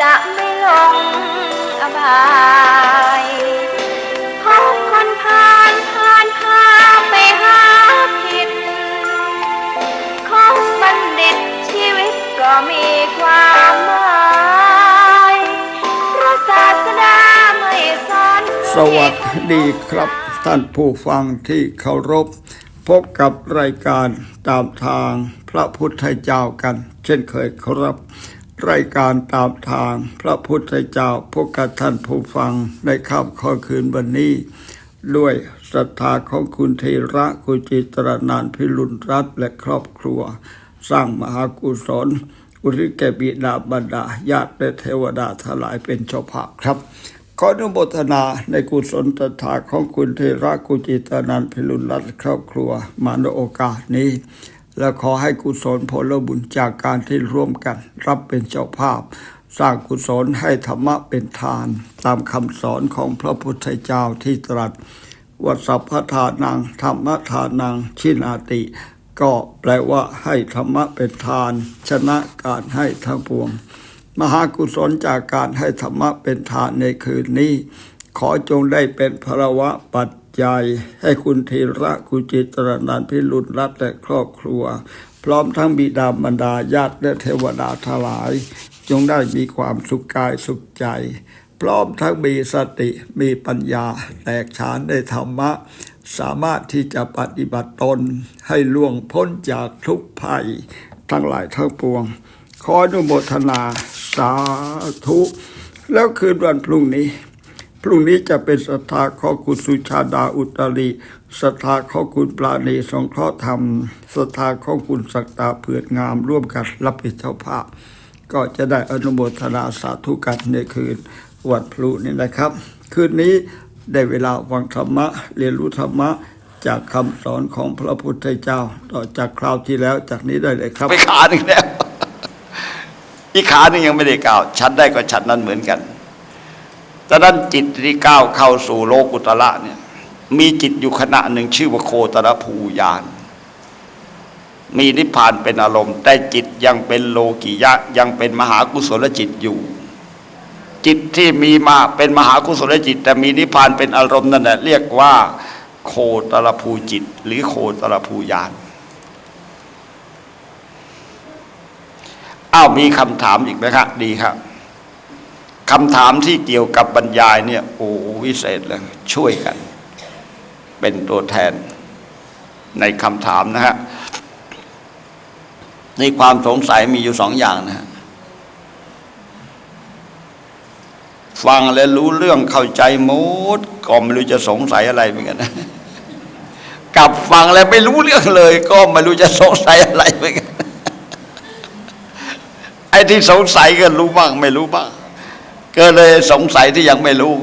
จะไม่ลงอบายพบคนผ่านผ่านพาไปหาผิดของบัณฑิตชีวิตก็มีความหมายพระศาสดาไม่สอนสวัสดีครับ ท่านผู้ฟังที่เคารพ พบกับรายการตามทางพระพุทธเจ้ากัน เช่นเคยครับ รายการตามทางพระพุทธเจ้าพบกับท่านผู้ฟังในค่ำค่คืนวันนี้ ด้วยศรัทธาของคุณเทระกุจิตรนานพิรุณรัตและครอบครัว สร้างมหากุศล อุทิศแก่บิดาบรรดาญาติและเทวดาทลายเป็นเจ้าภาพครับ ขออนุโมทนาในกุศลศรัทธาของคุณเทระกุจิตรนันพิรุณรัตครอบครัว มาในโอกาสนี้ และขอให้กุศลผลบุญจากการที่ร่วมกัน รับเป็นเจ้าภาพ สร้างกุศลให้ธรรมะเป็นทาน ตามคำสอนของพระพุทธเจ้าที่ตรัสวัสัพพทานังธรรมทานังชินาติ ก็แปลว่าให้ธรรมะเป็นทาน ชนะการให้ทั้งปวง มหากุศลจากการให้ธรรมะเป็นทานในคืนนี้ ขอจงได้เป็นพระวะปัจ จให้คุณธีระกุจิตรนันพิรุณรัตและครอบครัว พร้อมทั้งบิดามารดาญาติและเทวดาทลาย จงได้มีความสุขกายสุขใจ พร้อมทั้งมีสติมีปัญญาแตกฉานในธรรมะ สามารถที่จะปฏิบัติตนให้ล่วงพ้นจากทุกภัย ทั้งหลายทั้งปวง ขออนุโมทนาสาธุ แล้วคืนวันพรุ่งนี้ พรุ่งนี้จะเป็นศรัทธาของคุณสุชาดาอุตรีศรัทธาของคุณปราณีสงเคราะห์ธรรมศรัทธาของคุณศักดาเผือดงามร่วมกันรับผิดเจ้าภาพ ก็จะได้อนุโมทนาสาธุกันในคืนวันพลุนี่นะครับ คืนนี้ได้เวลาฟังธรรมะ เรียนรู้ธรรมะจากคำสอนของพระพุทธเจ้า ต่อจากคราวที่แล้วจากนี้ได้เลยครับไปขาหนึ่งแล้วอีกขาหนึ่งยังไม่ได้ก้าวชัดได้ก็ชัดนั้นเหมือนกัน แต่นั้นจิตที่ก้าวเข้าสู่โลกุตละเนี่ย มีจิตอยู่ขณะหนึ่งชื่อว่าโคตรภูยาน มีนิพพานเป็นอารมณ์ แต่จิตยังเป็นโลกิยะ ยังเป็นมหากุศลจิตอยู่ จิตที่มีมาเป็นมหากุศลจิต แต่มีนิพพานเป็นอารมณ์นั่นแหละเรียกว่า โคตรภูจิต หรือโคตรภูยานอ้าวมีคำถามอีกไหมครับดีครับ คำถามที่เกี่ยวกับบรรยายเนี่ยโอ้วิเศษเลยช่วยกัน เป็นตัวแทนในคำถามนะฮะในความสงสัยมีอยู่สองอย่างนะฮะฟังแล้วรู้เรื่องเข้าใจหมดก็ไม่รู้จะสงสัยอะไรเหมือนกันนะกลับฟังแล้วไม่รู้เรื่องเลย ก็ไม่รู้จะสงสัยอะไรเหมือนกันไอ้ที่สงสัยก็รู้บ้าง ไม่รู้บ้าง ก็เลยสงสัยที่ยังไม่รู้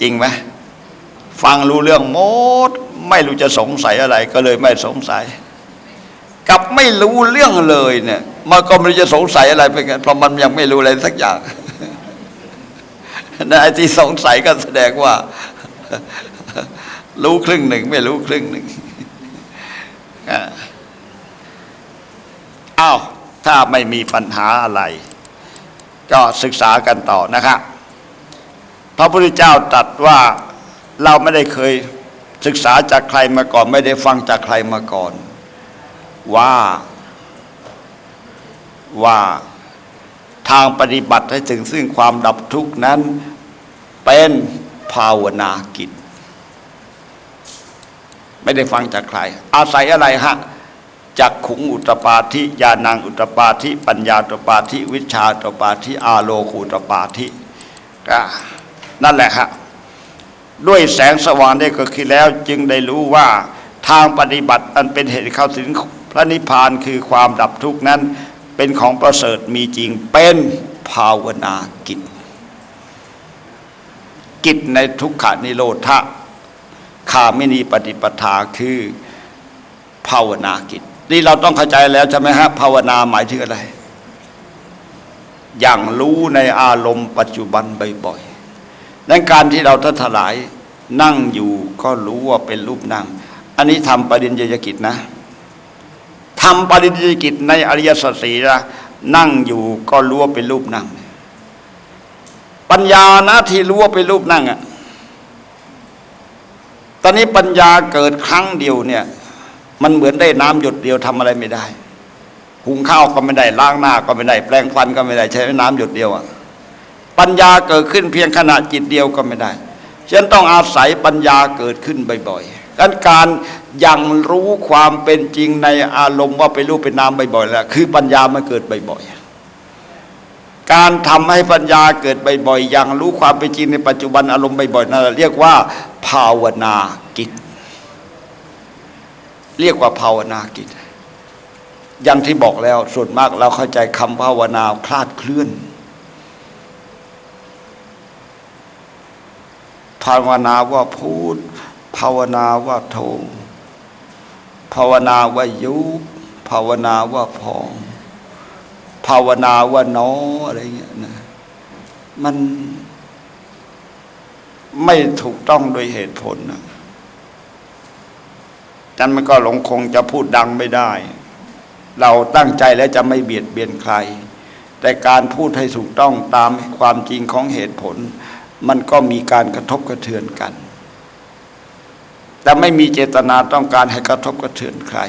จริงไหมฟังรู้เรื่องหมด ไม่รู้จะสงสัยอะไร ก็เลยไม่สงสัย กับไม่รู้เรื่องเลยเนี่ยมันก็ไม่รู้จะสงสัยอะไรไปกันเพราะมันยังไม่รู้อะไรสักอย่างนะไอ้ที่สงสัยก็แสดงว่า รู้ครึ่งหนึ่ง ไม่รู้ครึ่งหนึ่งอ้าวถ้าไม่มีปัญหาอะไร ก็ศึกษากันต่อนะครับพระพุทธเจ้าตรัสว่าเราไม่ได้เคยศึกษาจากใครมาก่อน ไม่ได้ฟังจากใครมาก่อน ว่าว่าทางปฏิบัติให้ถึงซึ่งความดับทุกข์นั้นเป็นภาวนากิจ ไม่ได้ฟังจากใคร อาศัยอะไรฮะ จักขุงอุตปาธิญาณังอุตปาธิปัญญาอุตปาธิวิชาอุตปาธิอาโลกุตปาธิก็นั่นแหละครับด้วยแสงสว่างได้ก็คือแล้วจึงได้รู้ว่าทางปฏิบัติอันเป็นเหตุเข้าถึงพระนิพพานคือความดับทุกข์นั้น เป็นของประเสริฐมีจริงเป็นภาวนากิจ กิจในทุกขานิโรธะคามินีปฏิปทาคือภาวนากิจ นี่เราต้องเข้าใจแล้วใช่ไหมฮะภาวนาหมายถึงอะไร อย่างรู้ในอารมณ์ปัจจุบันบ่อยๆดังการที่เราท่าทลายนั่งอยู่ก็รู้ว่าเป็นรูปนั่ง อันนี้ทำปริญญากิจนะทำปริญญากิจในอริยสัจสีนะนั่งอยู่ก็รู้ว่าเป็นรูปนั่ง ปัญญานะที่รู้ว่าเป็นรูปนั่งอะตอนนี้ปัญญาเกิดครั้งเดียวเนี่ย มันเหมือนได้น้ำหยดเดียวทำอะไรไม่ได้หุงข้าวก็ไม่ได้ล้างหน้าก็ไม่ได้ แปลงฟันก็ไม่ได้ใช้น้ำหยดเดียวอะปัญญาเกิดขึ้นเพียงขณะจิตเดียวก็ไม่ได้ฉันต้องอาศัยปัญญาเกิดขึ้นบ่อยๆการการยังรู้ความเป็นจริงในอารมณ์ว่าเป็นรูปเป็นนามบ่อยๆแล้วคือปัญญามันเกิดบ่อยๆการทำให้ปัญญาเกิดบ่อยๆยังรู้ความเป็นจริงในปัจจุบันอารมณ์บ่อยๆนั่นเรียกว่า ภาวนากิจ เรียกว่าภาวนากิจ อย่างที่บอกแล้วส่วนมากเราเข้าใจคำภาวนาคลาดเคลื่อน ภาวนาว่าพูด ภาวนาว่าโทภาวนาว่ายุบภาวนาว่าพอง ภาวนาว่าน้ออะไรเงี้ยนะมันไม่ถูกต้องโดยเหตุผลนะ จันมันก็หลงคงจะพูดดังไม่ได้ เราตั้งใจแล้วจะไม่เบียดเบียนใคร แต่การพูดให้ถูกต้องตามความจริงของเหตุผล มันก็มีการกระทบกระเทือนกัน แต่ไม่มีเจตนาต้องการให้กระทบกระเทือนใคร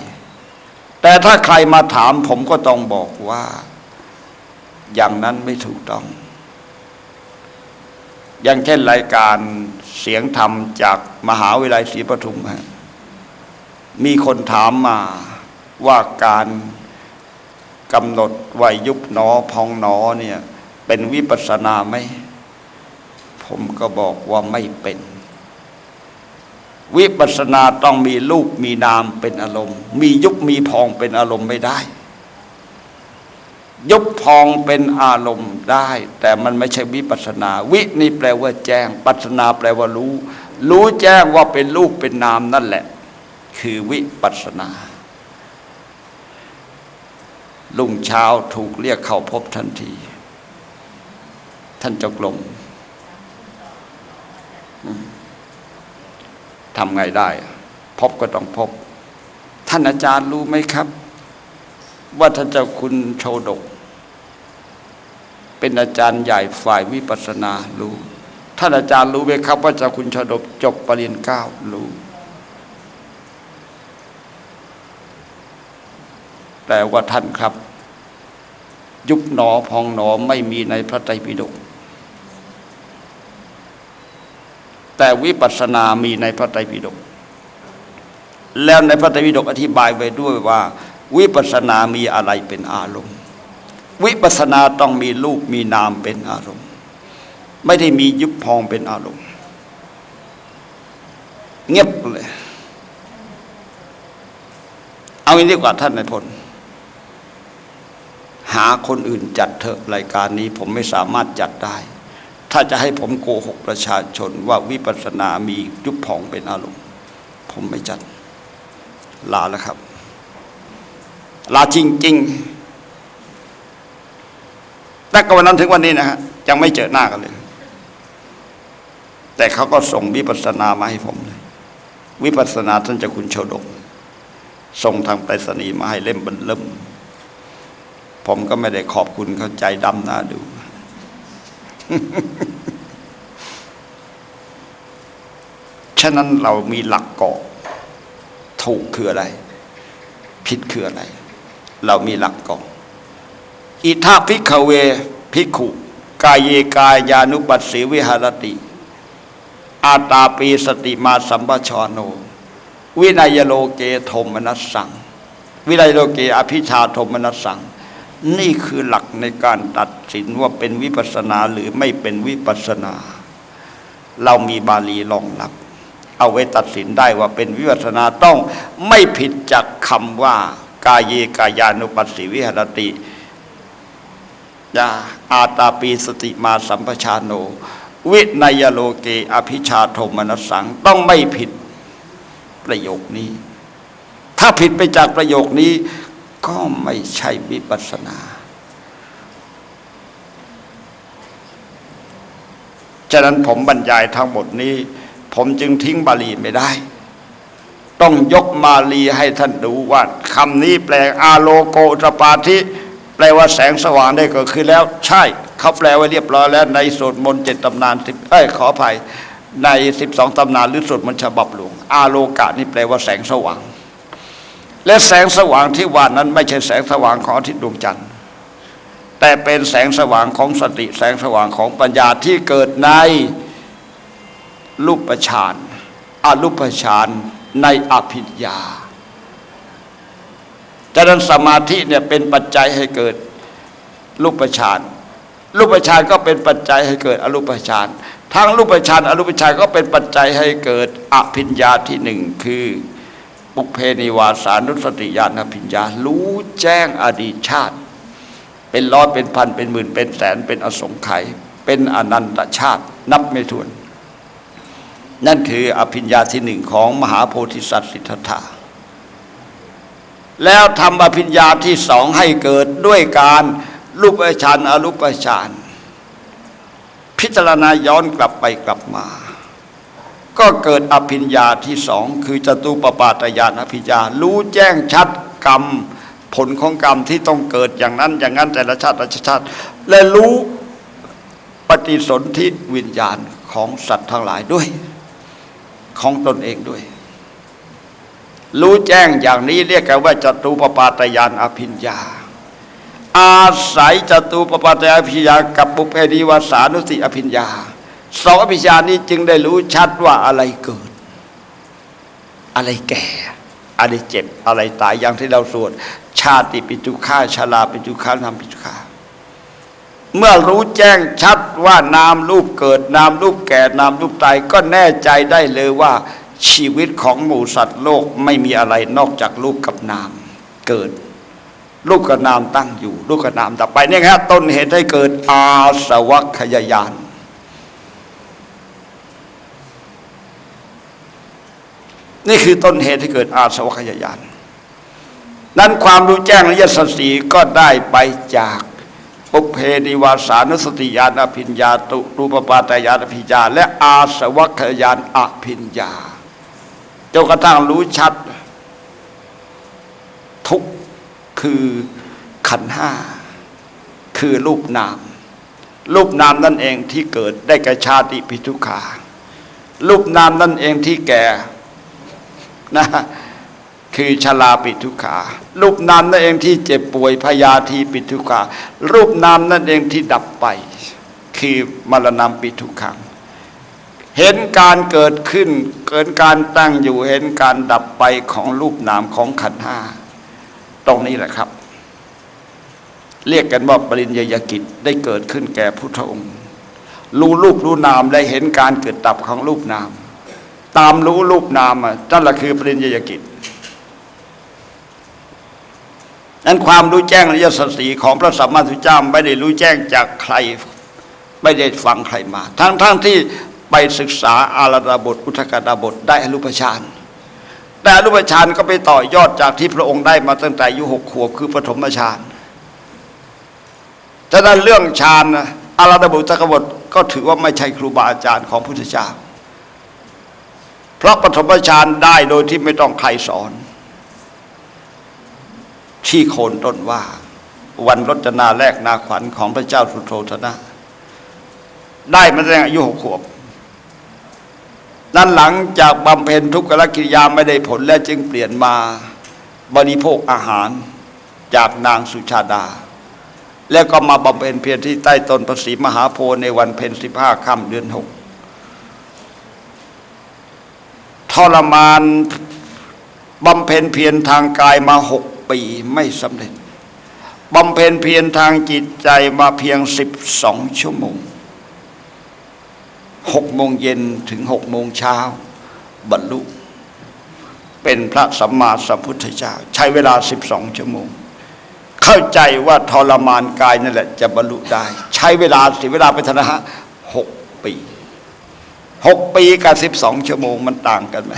แต่ถ้าใครมาถามผมก็ต้องบอกว่า อย่างนั้นไม่ถูกต้องอย่างเช่นรายการเสียงธรรมจากมหาวิทยาลัยศรีปทุมฮะ มีคนถามมาว่าการกำหนดวัยยุบหนอพองหนอเนี่ย เป็นวิปัสนาไหม ผมก็บอกว่าไม่เป็น วิปัสนาต้องมีรูปมีนามเป็นอารมณ์ มียุบมีพองเป็นอารมณ์ไม่ได้ ยุบพองเป็นอารมณ์ได้ แต่มันไม่ใช่วิปัสนา วินี่แปลว่าแจ้ง ปัสนาแปลว่ารู้ รู้แจ้งว่าเป็นรูปเป็นนามนั่นแหละ คือวิปัสสนา ลุงเช้าถูกเรียกเข้าพบทันที ท่านเจ้ากลมทำไงได้ พบก็ต้องพบ ท่านอาจารย์รู้ไหมครับ ว่าท่านเจ้าคุณโชดก เป็นอาจารย์ใหญ่ฝ่ายวิปัสสนารู้ ท่านอาจารย์รู้ไหมครับ ว่าเจ้าคุณโชดกจบปริญญาเก้ารู้ แต่ว่าท่านครับ ยุบหนอพองหนอไม่มีในพระไตรปิฎกแต่วิปัสสนามีในพระไตรปิฎกแล้วในพระไตรปิฎกอธิบายไว้ด้วยว่า วิปัสสนามีอะไรเป็นอารมณ์ วิปัสสนาต้องมีรูปมีนามเป็นอารมณ์ ไม่ได้มียุบพองเป็นอารมณ์ เงียบเลย เอาอย่างนี้ดีกว่าท่านนายพล หาคนอื่นจัดเถอะรายการนี้ผมไม่สามารถจัดได้ ถ้าจะให้ผมโกหกประชาชนว่าวิปัสสนามียุบผ่องเป็นอารมณ์ ผมไม่จัด ลาแล้วครับ ลาจริงๆแต่ก็วันนั้นถึงวันนี้นะฮะยังไม่เจอหน้ากันเลย แต่เขาก็ส่งวิปัสสนามาให้ผมเลย วิปัสสนาท่านเจ้าคุณโชดกส่งทางไปรษณีย์มาให้เล่มบรรเริ่ม ผมก็ไม่ได้ขอบคุณเขาใจดำหน้าดู ฉะนั้นเรามีหลักเกาะถูกคืออะไร ผิดคืออะไร เรามีหลักเกาะอิทาพิกเวพิกขุกายเยกายานุปัสสีวิหารติ อาตาปีสติมาสัมปชานโน วินัยโลเกโทมนัสสัง วินัยโลเกอภิชาโทมนัสสัง นี่คือหลักในการตัดสินว่าเป็นวิปัสนาหรือไม่เป็นวิปัสนา เรามีบาลีรองรับ เอาไว้ตัดสินได้ว่าเป็นวิปัสนาต้องไม่ผิดจากคำว่า กายเยกายานุปัสสิวิหรติยาอาตาปีสติมาสัมปชาโน วินัยโลเกอภิชาโทมนัสสังต้องไม่ผิดประโยคนี้ ถ้าผิดไปจากประโยคนี้ ก็ไม่ใช่วิปัสนา ฉะนั้นผมบรรยายทั้งหมดนี้ ผมจึงทิ้งบาลีไม่ได้ ต้องยกมาลีให้ท่านดูว่าคำนี้แปลอาโลโกตปาธิแปลว่าแสงสว่างได้เกิดขึ้นแล้ว ใช่เขาแปลไว้เรียบร้อยแล้ว ในสวดมนต์เจ็ดตำนานสิบเอ้ยขออภัยในสิบสองตำนานหรือสวดมนต์ฉบับหลวงอาโลกะนี่แปลว่าแสงสว่าง และแสงสว่างที่ว่านั้นไม่ใช่แสงสว่างของอาทิตย์ดวงจันทร์แต่เป็นแสงสว่างของสติแสงสว่างของปัญญาที่เกิดในรูปฌานอรูปฌานในอภิญญาฉะนั้นสมาธิเนี่ยเป็นปัจจัยให้เกิดรูปฌานรูปฌานก็เป็นปัจจัยให้เกิดอรูปฌานทั้งรูปฌานอรูปฌานก็เป็นปัจจัยให้เกิดอภิญญาที่หนึ่งคือ ปุเพนิวาสานุสติญาณอภิญญา รู้แจ้งอดีตชาติ เป็นร้อยเป็นพันเป็นหมื่นเป็นแสนเป็นอสงไขยเป็นอนันตชาติ นับไม่ถ้วน นั่นคืออภิญญาที่หนึ่งของมหาโพธิสัตว์สิทธัตถะแล้วทำอภิญญาที่สองให้เกิดด้วยการรูปฌานอรูปฌานพิจารณาย้อนกลับไปกลับมา ก็เกิดอภิญญาที่สองคือจตุปปาตญาณอภิญญา รู้แจ้งชัดกรรม ผลของกรรมที่ต้องเกิดอย่างนั้น อย่างนั้นแต่ละชาติแต่ละชาติ และรู้ปฏิสนธิวิญญาณของสัตว์ทั้งหลายด้วย ของตนเองด้วย รู้แจ้งอย่างนี้เรียกกันว่าจตุปปาตยานอภิญญา อาศัยจตุปปาตยานอภิญญากับปุเพนิวาสานุสิอภิญญา สองอภิญญานี้จึงได้รู้ชัดว่าอะไรเกิด อะไรแก่ อะไรเจ็บอะไรตายอย่างที่เราสวด ชาติปิจุฆาชาลาปิจุฆานามปิจุฆาเมื่อรู้แจ้งชัดว่านามรูปเกิด นามรูปแก่ นามรูปตายก็แน่ใจได้เลยว่า ชีวิตของหมู่สัตว์โลกไม่มีอะไรนอกจากรูปกับนามเกิดรูปกับนามตั้งอยู่รูปกับนามต่อไปเนี่ยครับต้นเหตุให้เกิดอาสวัคยายาน นี่คือต้นเหตุที่เกิดอาสวัคยายานนั้นความรู้แจ้งและยศสีก็ได้ไปจากปุเพนิวาสานุสติญาณอภิญญาตุรูปปาตยานอภิญญา และอาสวัคยานอภิญญาจนกระทั่งรู้ชัด ทุกคือขันห้าคือรูปนาม รูปนามนั่นเองที่เกิดได้แก่ชาติปิทุขารูปนามนั่นเองที่แก่ นะคือชลาปิทุกขารูปนามนั่นเองที่เจ็บป่วยพยาธิปิทุกขารูปนามนั่นเองที่ดับไป คือมรณะปิทุกขังเห็นการเกิดขึ้น เกิดการตั้งอยู่เห็นการดับไปของรูปนามของขันธ์ห้าตรงนี้แหละครับ เรียกกันว่าปริญญากิจได้เกิดขึ้นแก่พุทธองค์ รู้รูปรู้นามได้เห็นการเกิดดับของรูปนาม ตามรู้รูปนามอะนั่นแหละคือปริญญากิจนั้นความรู้แจ้งอริยสัจสีของพระสัมมาสัมพุทธเจ้าไม่ได้รู้แจ้งจากใคร ไม่ได้ฟังใครมา ทั้งทั้งที่ไปศึกษาอาราบทอุทกดาบทได้อรูปฌานแต่อรูปฌานก็ไปต่อยอดจากที่พระองค์ได้มาตั้งแต่อายุหกขวบคือปฐมฌานฉะนั้นเรื่องฌานอาราบทอุทกาบทก็ถือว่าไม่ใช่ครูบาอาจารย์ของพุทธเจ้า เพราะปฐมฌานได้โดยที่ไม่ต้องใครสอน ที่โคนต้นว่า วันรจนาแรกนาขวัญของพระเจ้าสุโธทนะ ได้มาตั้งแต่อายุหกขวบนั้นหลังจากบำเพ็ญทุกขกิริยาไม่ได้ผลแล้วจึงเปลี่ยนมาบริโภคอาหารจากนางสุชาดา แล้วก็มาบำเพ็ญเพียรที่ใต้ต้นประสีมหาโพธิ์ในวันเพ็ญสิบห้าค่ำเดือนหก ทรมานบำเพ็ญเพียรทางกายมาหกปีไม่สำเร็จบำเพ็ญเพียรทางจิตใจมาเพียงสิบสองชั่วโมงหกโมงเย็นถึงหกโมงเช้าบรรลุ เป็นพระสัมมาสัมพุทธเจ้า ใช้เวลาสิบสองชั่วโมง เข้าใจว่าทรมานกายนั่นแหละจะบรรลุได้ ใช้เวลาสียเวลาไปทนะหกปี หกปีกับสิบสองชั่วโมงมันต่างกันไหม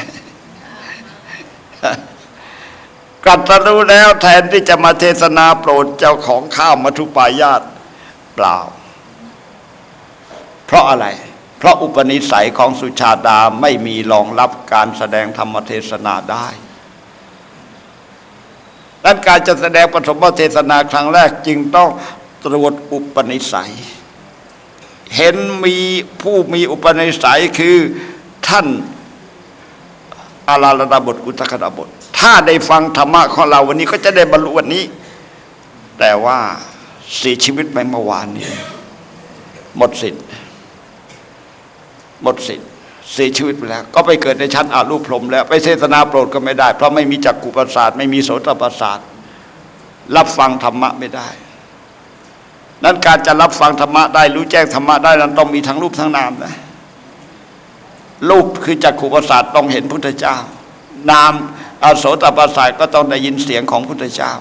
กัตรู้แล้วแทนที่จะมาเทศนาโปรดเจ้าของข้าวมัทุปายาตเปล่า เพราะอะไร เพราะอุปนิสัยของสุชาดาไม่มีรองรับการแสดงธรรมเทศนาได้ดังนั้นการจะแสดงปฐมเทศนาครั้งแรกจึงต้องตรวจอุปนิสัย เห็นมีผู้มีอุปนิสัยคือท่านอาราลดาบทกุตคดาบท ถ้าได้ฟังธรรมะของเราวันนี้ก็จะได้บรรลุวันนี้ แต่ว่าเสียชีวิตไปเมื่อวานนี้ หมดสิทธิ์หมดสิทธิ์เสียชีวิตไปแล้ว ก็ไปเกิดในชั้นอารูปพรมแล้ว ไปเทศนาโปรดก็ไม่ได้ เพราะไม่มีจักกุประสาท ไม่มีโสตประสาท รับฟังธรรมะไม่ได้ นั้นการจะรับฟังธรรมะได้ รู้แจ้งธรรมะได้นั้นต้องมีทั้งรูปทั้งนามนะรูปคือจักขุประสาทต้องเห็นพุทธเจ้า นามอโสตประสาทก็ต้องได้ยินเสียงของพุทธเจ้า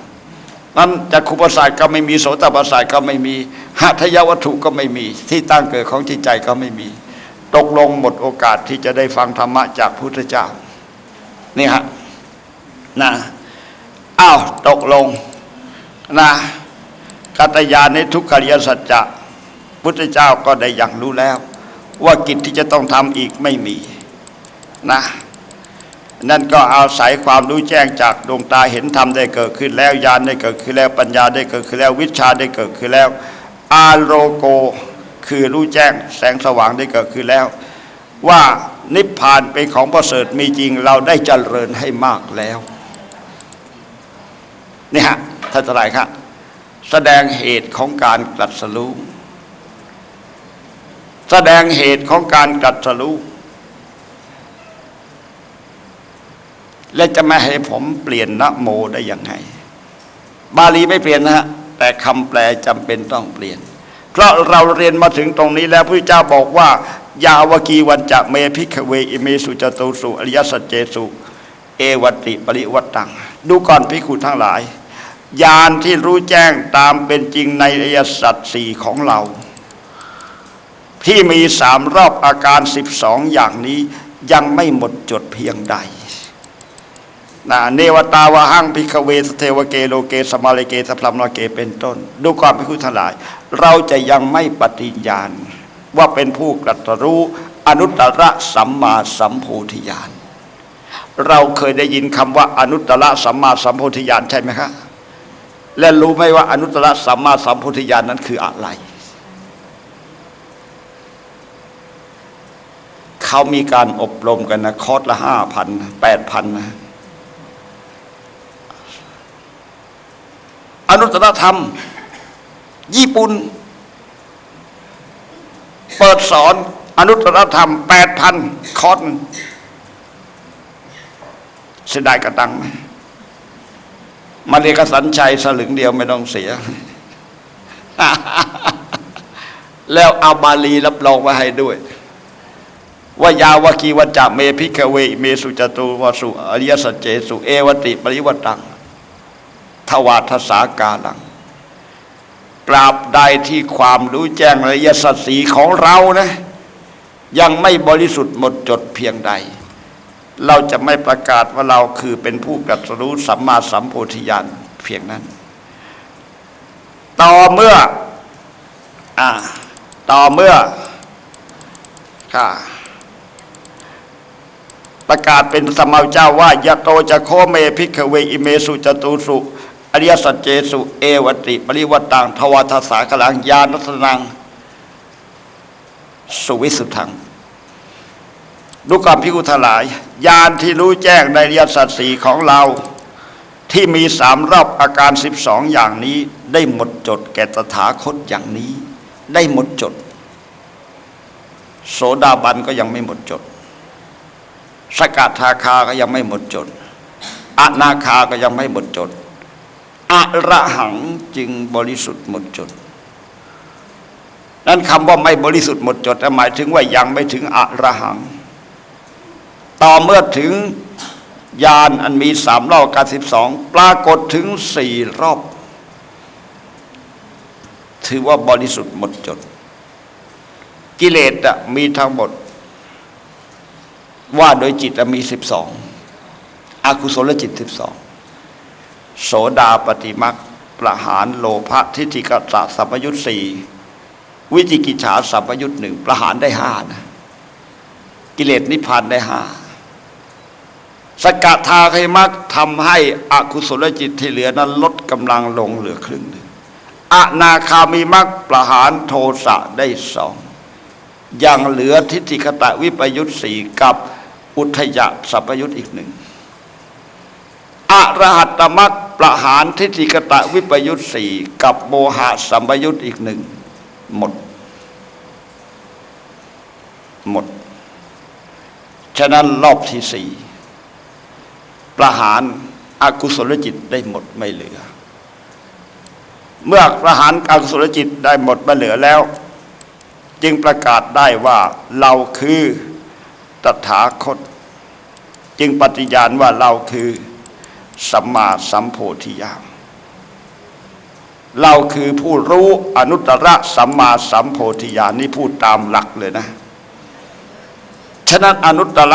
นั้นจักขุประสาทก็ไม่มีโสตประสาทก็ไม่มีหัตถยวัตถุก็ไม่มี ที่ตั้งเกิดของจิตใจก็ไม่มี ตกลงหมดโอกาสที่จะได้ฟังธรรมะจากพุทธเจ้า นี่ฮะนะอ้าวตกลงนะ กตยาในทุกขริยสัจจะพุทธเจ้าก็ได้อย่างรู้แล้ว ว่ากิจที่จะต้องทำอีกไม่มีนะนั่นก็อาศัยความรู้แจ้งจากดวงตาเห็นธรรมได้เกิดขึ้นแล้วญาณได้เกิดขึ้นแล้วปัญญาได้เกิดขึ้นแล้ววิชาได้เกิดขึ้นแล้ว อาโลโกคือรู้แจ้งแสงสว่างได้เกิดขึ้นแล้ว ว่านิพพานเป็นของประเสริฐมีจริงเราได้เจริญให้มากแล้วนี่ฮะท่านทลายครับ แสดงเหตุของการตรัดสรู้แสดงเหตุของการตรัดสรู้และจะไม่ให้ผมเปลี่ยนนะโมได้ยังไง บาลีไม่เปลี่ยนนะฮะแต่คำแปลจำเป็นต้องเปลี่ยน เพราะเราเรียนมาถึงตรงนี้แล้วพระเจ้าบอกว่า ยาวกีวันจะเมพิกเวอิเมสุจตุสุอริยสัจเจสุ เอวัติปริวัตตัง ดูก่อนพิคุทั้งหลาย ญาณที่รู้แจ้งตามเป็นจริงในอริยสัจสี่ของเรา ที่มีสามรอบอาการสิบสองอย่างนี้ยังไม่หมดจดเพียงใดนะเนวตาวหังพิกเวสเทวเกโลเกสมาเลเกสพลัมนาเกเป็นต้น ดูความพิคุทั้งหลาย เราจะยังไม่ปฏิญญาณ ว่าเป็นผู้กรัตรู้อนุตตรสัมมาสัมโพธิญาณ เราเคยได้ยินคำว่าอนุตตรสัมมาสัมโพธิญาณใช่ไหมครับ และรู้ไหมว่าอนุตตรสัมมาสัมโพธิญาณนั้นคืออะไร เขามีการอบรมกันนะคอร์สละห้าพันแปดพันนะอนุตตรธรรม ญี่ปุ่น เปิดสอนอนุตตรธรรมแปดพันคอร์สเสียดายกระตังไหม มาเรียกสัญชัยสลึงเดียวไม่ต้องเสีย แล้วเอาบาลีรับรองมาให้ด้วย ว่ายาวกีวัจจะเมพิกเวเมสุจตุวสุอริยสัจเจสุเอวติปริวตังทวาทสากาลังปราบใดที่ความรู้แจ้งอริยสัจสีของเรานะ ยังไม่บริสุทธิ์หมดจดเพียงใด เราจะไม่ประกาศว่าเราคือเป็นผู้กัตรู้สัมมาสัมโพธิญาณเพียงนั้น ต่อเมื่ออ่าต่อเมื่อค่ะประกาศเป็นสมาเจ้าว่ายะโตจะโคเมพิกเวอิเมสุจตุสุอริยสัจเจสุเอวติปริวัตังทวาทสากลังญาณัสนัง สุวิสุทธัง ดูความพิกุทลายญาณที่รู้แจ้งในริยสัจสีของเรา ที่มีสามรอบอาการสิบสองอย่างนี้ ได้หมดจดแก่ตถาคตอย่างนี้ ได้หมดจด โสดาบันก็ยังไม่หมดจด สกัดทาคาก็ยังไม่หมดจดอนาคาก็ยังไม่หมดจดอระหังจึงบริสุทธิ์หมดจดนั้นคำว่าไม่บริสุทธิ์หมดจดหมายถึงว่ายังไม่ถึงอระหัง ต่อเมื่อถึงยานอันมีสามรอบการสิบสองปรากฏถึงสี่รอบ ถือว่าบริสุทธิ์หมดจด กิเลสมีทั้งหมด ว่าโดยจิตมีสิบสองอากุศลจิตสิบสองโสดาปฏิมักประหารโลภะทิฏฐิกัสสะสัมยุตสีววิจิกิจฉาสัมยุตหนึ่งประหารได้ห้านะกิเลสนิพพานได้ห้า สกทาคยมักทำให้อกุศลจิตที่เหลือนั้นลดกำลังลงเหลือครึ่งหนึ่งอนาคามีมักประหารโทสะได้สองยังเหลือทิฏฐิคตะวิปยุตสี่กับอุทยสัพยุตอีกหนึ่งอรหัตมักประหารทิฏฐิคตะวิปยุตสี่กับโมหะสัมยุตอีกหนึ่งหมด หมด ฉะนั้นรอบที่สี่ ประหารอากุศลจิตได้หมดไม่เหลือ เมื่อประหารอากุศลจิตได้หมดไม่เหลือแล้ว จึงประกาศได้ว่าเราคือตถาคต จึงปฏิญาณว่าเราคือสัมมาสัมโพธิญาณเราคือผู้รู้อนุตตรสัมมาสัมโพธิญาณนี่พูดตามหลักเลยนะ ฉะนั้นอนุตตร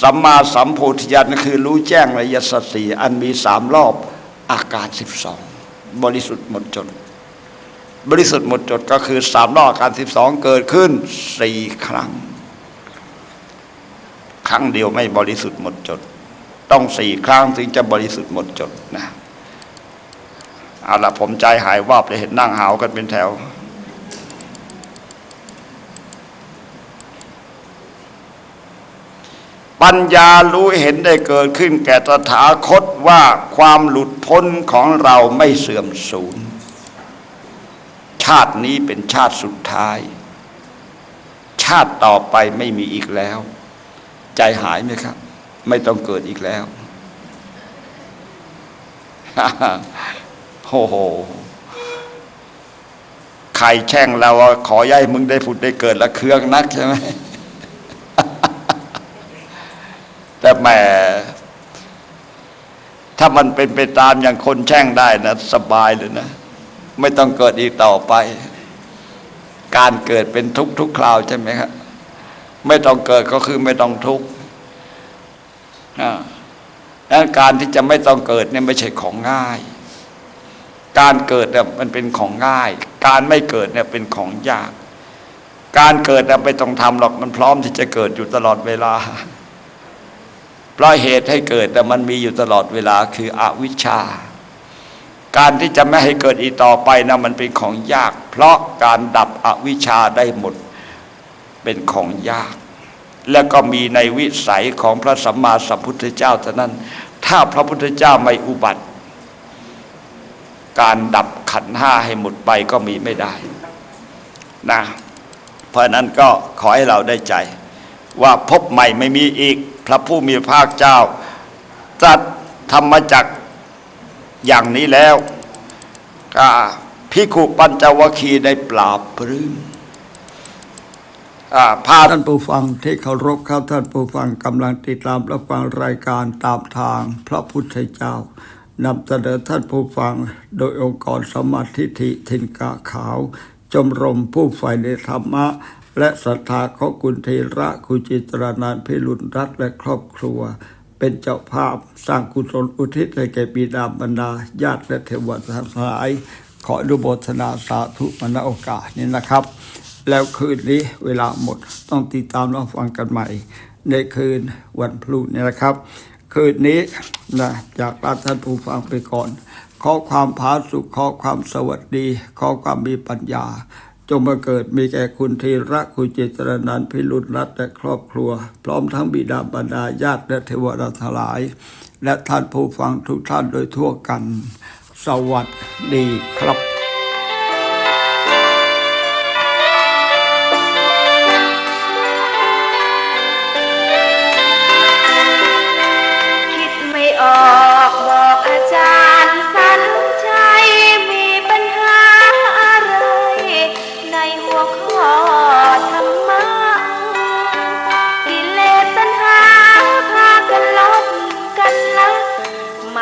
สัมมาสัมโพธิญาณคือรู้แจ้งระยสัตสีอันมีสามรอบอาการสิบสองบริสุทธิ์หมดจด บริสุทธิ์หมดจดก็คือสามรอบอาการสิบสองเกิดขึ้นสี่ครั้ง ครั้งเดียวไม่บริสุทธิ์หมดจด ต้องสี่ครั้งถึงจะบริสุทธิ์หมดจดนะเอาละผมใจหายวาบเลยเห็นนั่งหาวกันเป็นแถว ปัญญารู้เห็นได้เกิดขึ้นแก่ตถาคตว่าความหลุดพ้นของเราไม่เสื่อมสูญ ชาตินี้เป็นชาติสุดท้าย ชาติต่อไปไม่มีอีกแล้ว ใจหายไหมครับ ไม่ต้องเกิดอีกแล้วโอ้โหใครแช่งเราขอย้ายมึงได้ผุดได้เกิดละเครื่องนักใช่ไหม แต่แหมถ้ามันเป็นไปตามอย่างคนแช่งได้นะ สบายเลยนะ ไม่ต้องเกิดอีกต่อไป การเกิดเป็นทุกทุกคราวใช่ไหมครับไม่ต้องเกิดก็คือไม่ต้องทุกข์อ่าดังนั้นการที่จะไม่ต้องเกิดเนี่ยไม่ใช่ของง่าย การเกิดเนี่ยมันเป็นของง่าย การไม่เกิดเนี่ยเป็นของยาก การเกิดเนี่ยไม่ต้องทำหรอกมันพร้อมที่จะเกิดอยู่ตลอดเวลา เพราะเหตุให้เกิดแต่มันมีอยู่ตลอดเวลาคืออวิชชา การที่จะไม่ให้เกิดอีกต่อไปนะมันเป็นของยาก เพราะการดับอวิชชาได้หมดเป็นของยาก แล้วก็มีในวิสัยของพระสัมมาสัมพุทธเจ้าเท่านั้น ถ้าพระพุทธเจ้าไม่อุบัติ การดับขันธ์ห้าให้หมดไปก็มีไม่ได้นะเพราะฉะนั้นก็ขอให้เราได้ใจ ว่าพบใหม่ไม่มีอีก พระผู้มีพระภาคเจ้าตรัสธรรมจักอย่างนี้แล้วก็พิคุปัญจวคีได้ปราบปรื้มอ่าพาท่านผู้ฟังที่เคารพครับท่านผู้ฟังกำลังติดตามรับฟังรายการตามทางพระพุทธเจ้านำเสนอท่านผู้ฟังโดยองค์กรสมาธิฐิทินกาขาว จมรมผู้ฝ่ายในธรรมะ และศรัทธาของกุณเทระคุจิตรานานพิรุณรัตและครอบครัว เป็นเจ้าภาพสร้างกุศลอุทิศให้แก่บิดาบรรดาญาติและเทวดาทั้งหลาย ขออนุโมทนาสาธุมณโอกาสนี้นะครับ แล้วคืนนี้เวลาหมดต้องติดตามรับฟังกันใหม่ ในคืนวันพรุ่งนี้นะครับ คืนนี้นะจากลาท่านผู้ฟังไปก่อน ขอความผาสุขขอความสวัสดี ขอความมีปัญญา จงมาเกิดมีแก่คุณธีระคุณเจตรนันพิรุณรัตและครอบครัว พร้อมทั้งบิดาบรรดาญาติและเทวดาทลาย และท่านผู้ฟังทุกท่านโดยทั่วกัน สวัสดีครับ